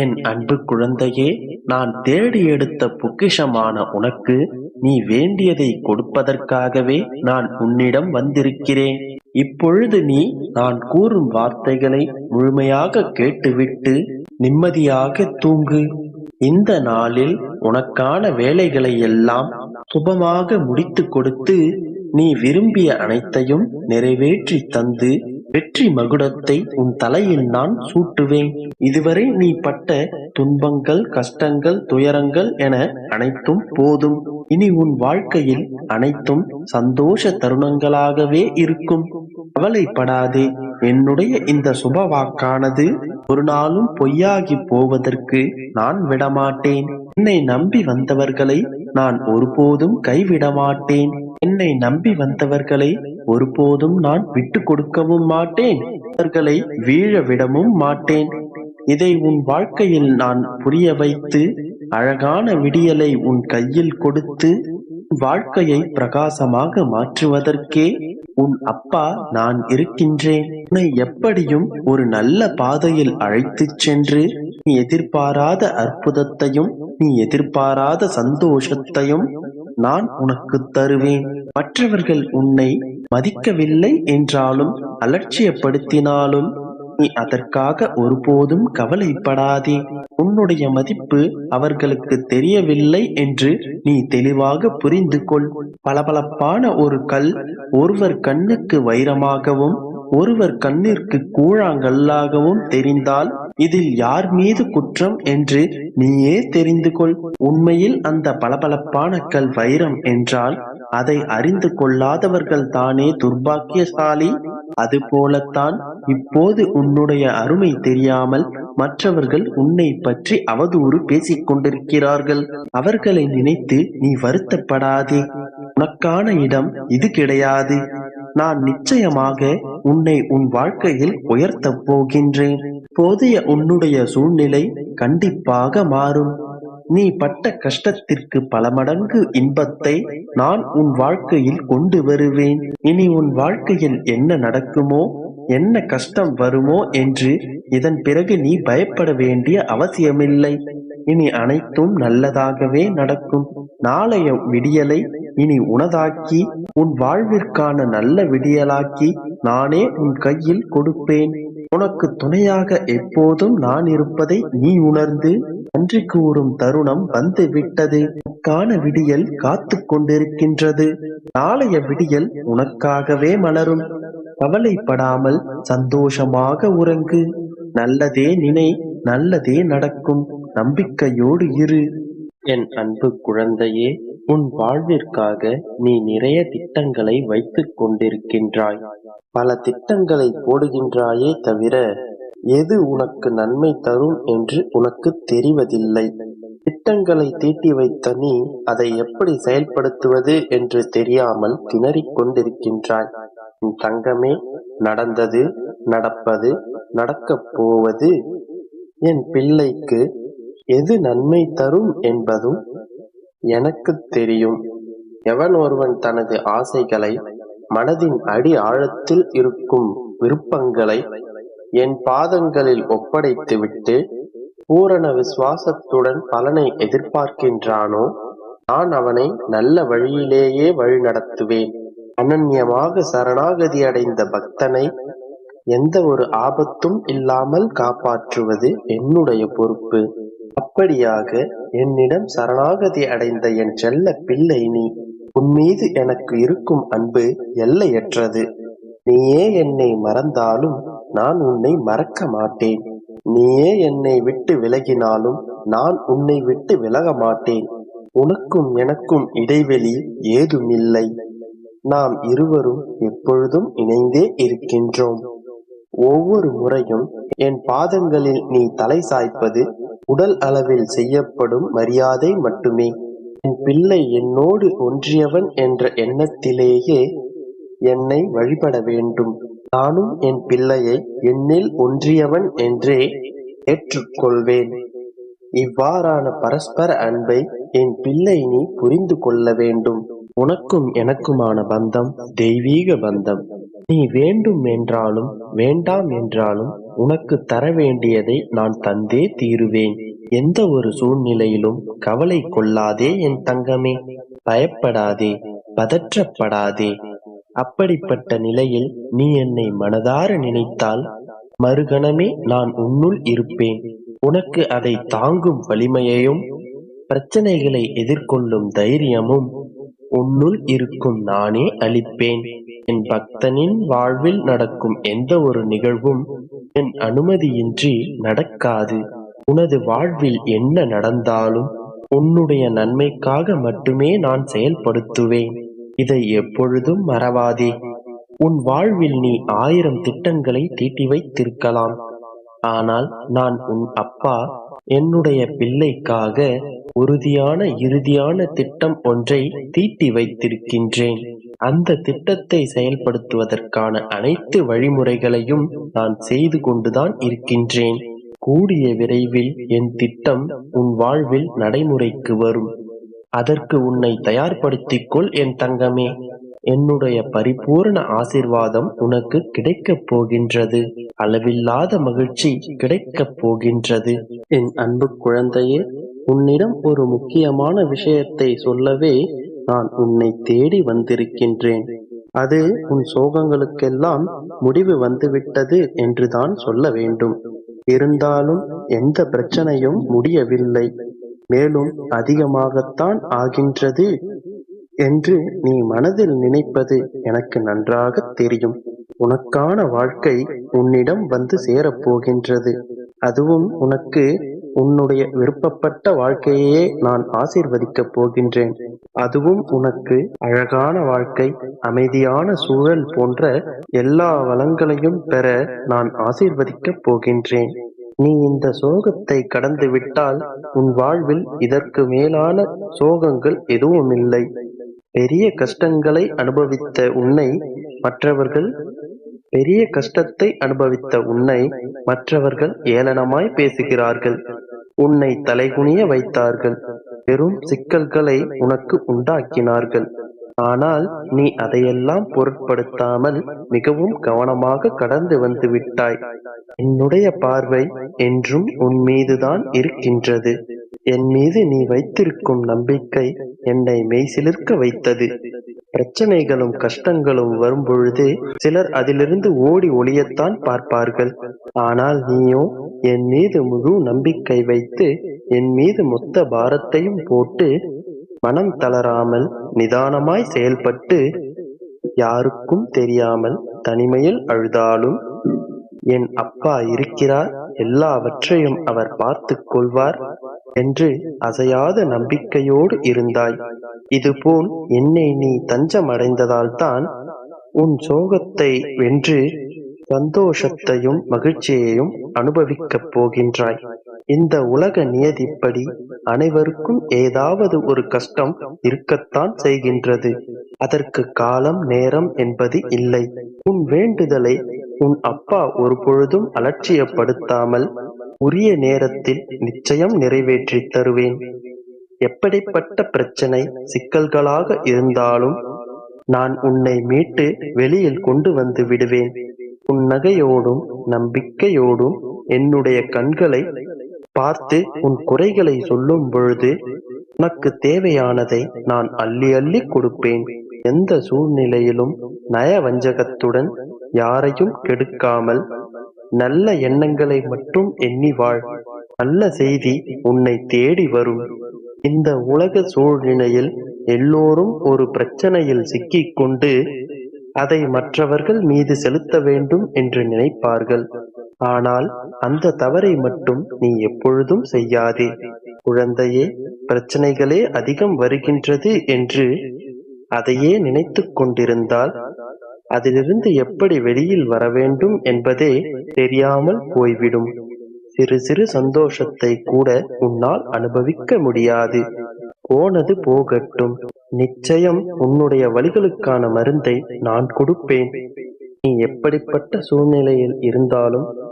என் அன்பு குழந்தையே நான் தேடி எடுத்த பொக்கிஷமான உனக்கு நீ வேண்டியதை கொடுப்பதற்காகவே நான் உன்னிடம் வந்திருக்கிறேன். இப்பொழுது நீ நான் கூறும் வார்த்தைகளை முழுமையாக கேட்டுவிட்டு நிம்மதியாக தூங்கு. இந்த நாளில் உனக்கான வேலைகளை எல்லாம் சுபமாக முடித்து கொடுத்து நீ விரும்பிய அனைத்தையும் நிறைவேற்றி தந்து வெற்றி மகுடத்தை உன் தலையில் நான் சூட்டுவேன். இதுவரை நீ பட்ட துன்பங்கள் கஷ்டங்கள் துயரங்கள் என அனைத்தும் போதும். இனி உன் வாழ்க்கையில் அனைத்தும் சந்தோஷ தருணங்களாகவே இருக்கும். கவலைப்படாதே என்னுடைய இந்த சுப வாக்கானது ஒரு நாளும் பொய்யாகி போவதற்கு நான் விடமாட்டேன். என்னை நம்பி வந்தவர்களை நான் ஒருபோதும் கைவிட மாட்டேன் என்னை நம்பி வந்தவர்களை ஒருபோதும் நான் விட்டு கொடுக்கவும் மாட்டேன். அவர்களை வீழ விடவும் மாட்டேன். இதை உன் வாழ்க்கையில் நான் புரிய வைத்து அழகான விடியலை உன் கையில் கொடுத்து உன் வாழ்க்கையை பிரகாசமாக மாற்றுவதற்கே உன் அப்பா நான் இருக்கின்றேன். உன்னை எப்படியும் ஒரு நல்ல பாதையில் அழைத்துச் சென்று நீ எதிர்பாராத அற்புதத்தையும் நீ எதிர்பாராத சந்தோஷத்தையும் நான் உனக்கு தருவேன். மற்றவர்கள் உன்னை மதிக்கவில்லை என்றாலும் அலட்சியப்படுத்தினாலும் நீ அதற்காக ஒருபோதும் கவலைப்படாதே. உன்னுடைய மதிப்பு அவர்களுக்கு தெரியவில்லை என்று நீ தெளிவாக புரிந்து கொள் பளபளப்பான ஒரு கல் ஒருவர் கண்ணுக்கு வைரமாகவும் ஒருவர் கண்ணிற்கு கூழாங்கல்லாகவும் தெரிந்தால் இதில் யார் மீது குற்றம் என்று நீயே தெரிந்து கொள் உண்மையில் அந்த பளபளப்பான கல் வைரம் என்றால் அதை அறிந்து கொள்ளாதவர்கள் தானே துர்பாக்கியசாலி? அதுபோலத்தான் இப்போது உன்னுடைய அருமை தெரியாமல் மற்றவர்கள் உன்னை பற்றி அவதூறு பேசிக் கொண்டிருக்கிறார்கள். அவர்களை நினைத்து நீ வருத்தப்படாதே. உனக்கான இடம் இது கிடையாது. நான் நிச்சயமாக உன்னை உன் வாழ்க்கையில் உயர்த்தப் போகின்றேன். போதிய உன்னுடைய சூழ்நிலை கண்டிப்பாக மாறும். நீ பட்ட கஷ்டத்திற்கு பல மடங்கு இன்பத்தை நான் உன் வாழ்க்கையில் கொண்டு வருவேன். இனி உன் வாழ்க்கையில் என்ன நடக்குமோ என்ன கஷ்டம் வருமோ என்று இதன் பிறகு நீ பயப்பட வேண்டிய அவசியமில்லை. இனி அனைத்தும் நல்லதாகவே நடக்கும். நாளைய விடியலை இனி உனதாக்கி உன் வாழ்விற்கான நல்ல விடியலாக்கி நானே உன் கையில் கொடுப்பேன். உனக்கு துணையாக எப்போதும் நான் இருப்பதை நீ உணர்ந்து நன்றி கூறும் தருணம் வந்து விட்டது உனக்கான விடியல் காத்து கொண்டிருக்கின்றது. நாளைய விடியல் உனக்காகவே மலரும். கவலைப்படாமல் சந்தோஷமாக உறங்கு. நல்லதே நினை நல்லதே நடக்கும். நம்பிக்கையோடு இரு. என் அன்பு குழந்தையே உன் வாழ்விற்காக நீ நிறைய திட்டங்களை வைத்துக் கொண்டிருக்கின்றாய். பல திட்டங்களை போடுகின்றாயே தவிர எது உனக்கு நன்மை தரும் என்று உனக்கு தெரிவதில்லை. திட்டங்களை தீட்டி வைத்த நீ அதை எப்படி செயல்படுத்துவது என்று தெரியாமல் திணறிக் கொண்டிருக்கின்றாய். தங்கமே நடந்தது நடப்பது நடக்கப் போவது என் பிள்ளைக்கு எது நன்மை தரும் என்பதும் எனக்கு தெரியும். எவன் ஒருவன் தனது ஆசைகளை மனதின் அடி ஆழத்தில் இருக்கும் விருப்பங்களை என் பாதங்களில் ஒப்படைத்துவிட்டு பூரண விசுவாசத்துடன் பலனை எதிர்பார்க்கின்றானோ நான் அவனை நல்ல வழியிலேயே வழிநடத்துவேன் அனன்யமாக சரணாகதி அடைந்த பக்தனை எந்த ஒரு ஆபத்தும் இல்லாமல் காப்பாற்றுவது என்னுடைய பொறுப்பு. அப்படியாக என்னிடம் சரணாகதி அடைந்த என் செல்ல பிள்ளை நீ. உன் மீது எனக்கு இருக்கும் அன்பு எல்லையற்றது. நீயே என்னை மறந்தாலும் நான் உன்னை மறக்க மாட்டேன். நீயே என்னை விட்டு விலகினாலும் நான் உன்னை விட்டு விலக மாட்டேன். உனக்கும் எனக்கும் இடைவெளி ஏதுமில்லை. நாம் இருவரும் எப்பொழுதும் இணைந்தே இருக்கின்றோம். ஒவ்வொரு முறையும் என் பாதங்களில் நீ தலை சாய்ப்பது உடல் அளவில் செய்யப்படும் மரியாதை மட்டுமே. என் பிள்ளை என்னோடு ஒன்றியவன் என்ற எண்ணத்திலேயே என்னை வழிபட வேண்டும். நானும் என் பிள்ளையை என்னில் ஒன்றியவன் என்றே ஏற்றுக்கொள்வேன். இவ்வாறான பரஸ்பர அன்பை என் பிள்ளை நீ புரிந்து கொள்ள வேண்டும். உனக்கும் எனக்குமான பந்தம் தெய்வீக பந்தம். நீ வேண்டும் என்றாலும் வேண்டாம் என்றாலும் உனக்கு தர வேண்டியதை நான் தந்தே தீருவேன். எந்த ஒரு சூழ்நிலையிலும் கவலை கொள்ளாதே என் தங்கமே. பயப்படாதே பதற்றப்படாதே. அப்படிப்பட்ட நிலையில் நீ என்னை மனதார நினைத்தால் மறுகணமே நான் உன்னுள் இருப்பேன். உனக்கு அதை தாங்கும் வலிமையையும் பிரச்சனைகளை எதிர்கொள்ளும் தைரியமும் உன்னுள் இருக்கும் நானே அளிப்பேன். என் பக்தனின் வாழ்வில் நடக்கும் எந்த ஒரு நிகழ்வும் என் அனுமதியின்றி நடக்காது. உனது வாழ்வில் என்ன நடந்தாலும் உன்னுடைய நன்மைக்காக மட்டுமே நான் செயல்படுத்துவேன். இதை எப்பொழுதும் மறவாதே. உன் வாழ்வில் நீ ஆயிரம் திட்டங்களை தீட்டி வைத்திருக்கலாம். ஆனால் நான் உன் அப்பா என்னுடைய பிள்ளைக்காக உறுதியான இறுதியான திட்டம் ஒன்றை தீட்டி வைத்திருக்கின்றேன். அந்த திட்டத்தை செயல்படுத்துவதற்கான அனைத்து வழிமுறைகளையும் நான் செய்து கொண்டுதான் இருக்கின்றேன். கூடிய விரைவில் என் திட்டம் உன் வாழ்வில் நடைமுறைக்கு வரும். அதற்கு உன்னை தயார்படுத்திக் கொள் என் தங்கமே. என்னுடைய பரிபூரண ஆசிர்வாதம் உனக்கு கிடைக்கப் போகின்றது. அளவில்லாத மகிழ்ச்சி கிடைக்கப் போகின்றது. என் அன்பு குழந்தையே உன்னிடம் ஒரு முக்கியமான விஷயத்தை சொல்லவே நான் உன்னை தேடி வந்திருக்கின்றேன். அது உன் சோகங்களுக்கெல்லாம் முடிவு வந்துவிட்டது என்றுதான் சொல்ல வேண்டும். இருந்தாலும் எந்த பிரச்சனையும் முடியவில்லை. மேலும் அதிகமாகத்தான் ஆகின்றது என்று நீ மனதில் நினைப்பது எனக்கு நன்றாக தெரியும். உனக்கான வாழ்க்கை உன்னிடம் வந்து சேரப்போகின்றது அதுவும் உனக்கு உன்னுடைய விருப்பப்பட்ட வாழ்க்கையே நான் ஆசீர்வதிக்கப் போகின்றேன். அதுவும் உனக்கு அழகான வாழ்க்கை அமைதியான சூழல் போன்ற எல்லா வளங்களையும் பெற நான் ஆசீர்வதிக்கப் போகின்றேன். நீ இந்த சோகத்தை கடந்து விட்டால் உன் வாழ்வில் இதற்கு மேலான சோகங்கள் எதுவும் இல்லை பெரிய கஷ்டங்களை அனுபவித்த உன்னை மற்றவர்கள் பெரிய கஷ்டத்தை அனுபவித்த உன்னை மற்றவர்கள் ஏளனமாய் பேசுகிறார்கள். உன்னை தலைகுனிய வைத்தார்கள். பெரும் சிக்கல்களை உனக்கு உண்டாக்கினார்கள். ஆனால் நீ அதையெல்லாம் பொருட்படுத்தாமல் மிகவும் கவனமாக கடந்து வந்து விட்டாய். என்னுடைய பார்வை என்றும் உன் மீதுதான் இருக்கின்றது. என் மீது நீ வைத்திருக்கும் நம்பிக்கை என்னை மெய்சிலிர்க்க வைத்தது. பிரச்சனைகளும் கஷ்டங்களும் வரும்பொழுது சிலர் அதிலிருந்து ஓடி ஒளியத்தான் பார்ப்பார்கள். ஆனால் நீயோ என் மீது முழு நம்பிக்கை வைத்து என் மீது மொத்த பாரத்தையும் போட்டு மனம் தளராமல் நிதானமாய் செயல்பட்டு யாருக்கும் தெரியாமல் தனிமையில் அழுதாலும் என் அப்பா இருக்கிறார். எல்லாவற்றையும் அவர் பார்த்து கொள்வார். என்று அசையாத நம்பிக்கையோடு இருந்தாய். இதுபோல் என்னை நீ தஞ்சம் அடைந்ததால்தான் உன் சோகத்தை வென்று சந்தோஷத்தையும் மகிழ்ச்சியையும் அனுபவிக்கப் போகின்றாய். இந்த உலக நியதிப்படி அனைவருக்கும் ஏதாவது ஒரு கஷ்டம் இருக்கத்தான் செய்கின்றது. அதற்கு காலம் நேரம் என்பது இல்லை. உன் வேண்டுதலை உன் அப்பா ஒரு பொழுதும் அலட்சியப்படுத்தாமல் உரிய நேரத்தில் நிச்சயம் நிறைவேற்றி தருவேன். எப்படிப்பட்ட பிரச்சனை சிக்கல்களாக இருந்தாலும் நான் உன்னை மீட்டு வெளியில் கொண்டு வந்து விடுவேன். உன் நகையோடும் நம்பிக்கையோடும் என்னுடைய கண்களை பார்த்து உன் குறைகளை சொல்லும் பொழுது உனக்கு தேவையானதை நான் அள்ளி அள்ளி கொடுப்பேன். எந்த சூழ்நிலையிலும் நயவஞ்சகத்துடன் யாரையும் கெடுக்காமல் நல்ல எண்ணங்களை மட்டும் எண்ணி வாழ். நல்ல செய்தி உன்னை தேடி வரும். இந்த உலக சூழ்நிலையில் எல்லோரும் ஒரு பிரச்சனையில் சிக்கிக் கொண்டு அதை மற்றவர்கள் மீது செலுத்த வேண்டும் என்று நினைப்பார்கள். ஆனால் அந்த தவறை மட்டும் நீ எப்பொழுதும் செய்யாதே. குழந்தையே பிரச்சனைகளே அதிகம் வருகின்றது என்று அதையே நினைத்துக் கொண்டிருந்தால் அதிலிருந்து எப்படி வெளியில் வர வேண்டும் என்பதே தெரியாமல் போய்விடும். சிறு சிறு சந்தோஷத்தை கூட உன்னால் அனுபவிக்க முடியாது. போனது போகட்டும். நிச்சயம் உன்னுடைய வழிகளுக்கான மருந்தை நான் கொடுப்பேன். நீ எப்படிப்பட்ட சூழ்நிலையில் இருந்தாலும்